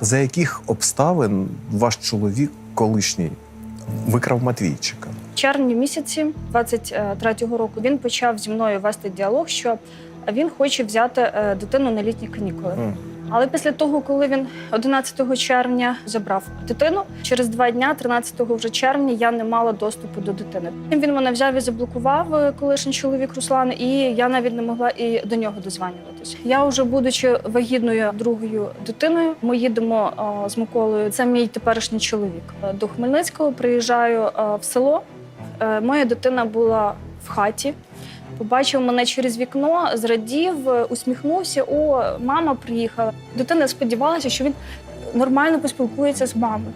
За яких обставин ваш чоловік колишній викрав Матвійчика? В червні місяці 23-го року він почав зі мною вести діалог, що він хоче взяти е, дитину на літні канікули. М. Але після того, коли він 11 червня забрав дитину, через два дня, 13 вже червня, я не мала доступу до дитини. Він мене взяв і заблокував, е, колишній чоловік Руслан, і я навіть не могла і до нього дозванюватися. Я вже будучи вагітною другою дитиною, ми їдемо е, з Миколою. Це мій теперішній чоловік. Е, До Хмельницького приїжджаю в село. Моя дитина була в хаті. Побачив мене через вікно, зрадів, е, усміхнувся. О, мама приїхала. Дитина сподівалася, що він нормально поспілкується з мамою.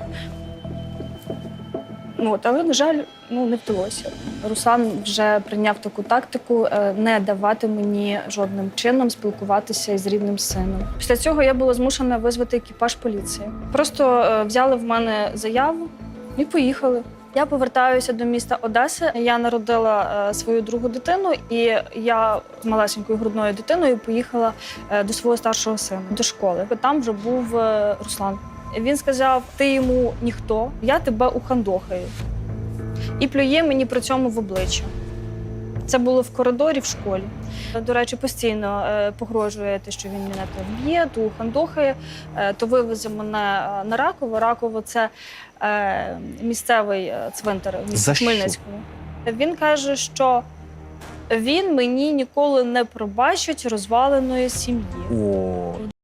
От, але, на жаль, ну, не вдалося. Руслан вже прийняв таку тактику е, не давати мені жодним чином спілкуватися із рідним сином. Після цього я була змушена визвати екіпаж поліції. Просто е, взяли в мене заяву і поїхали. Я повертаюся до міста Одеси. Я народила е, свою другу дитину, і я з малесенькою грудною дитиною поїхала е, до свого старшого сина до школи. Там вже був е, Руслан. Він сказав: Ти йому ніхто, я тебе ухандохаю. І плює мені при цьому в обличчя. Це було в коридорі в школі. До речі, постійно е, погрожує те, що він мене то вб'є, то ухандохає, е, то вивезе мене е, на Раково. Раково це е, місцевий е, цвинтар в місті? Хмельницькому. Він каже, що він мені ніколи не пробачить розваленої сім'ї.